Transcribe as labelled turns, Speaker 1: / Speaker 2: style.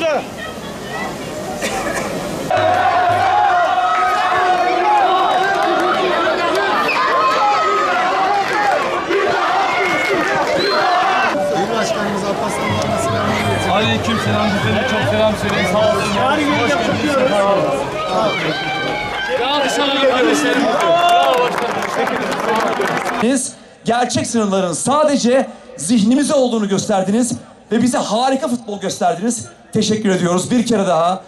Speaker 1: burada. Aleyküm selam bize çok selam söyleyin. Sağ olsun. Her gün yapıyoruz.
Speaker 2: Biz gerçek sınırların sadece zihnimize olduğunu gösterdiniz ve bize harika futbol gösterdiniz. Teşekkür ediyoruz bir kere daha.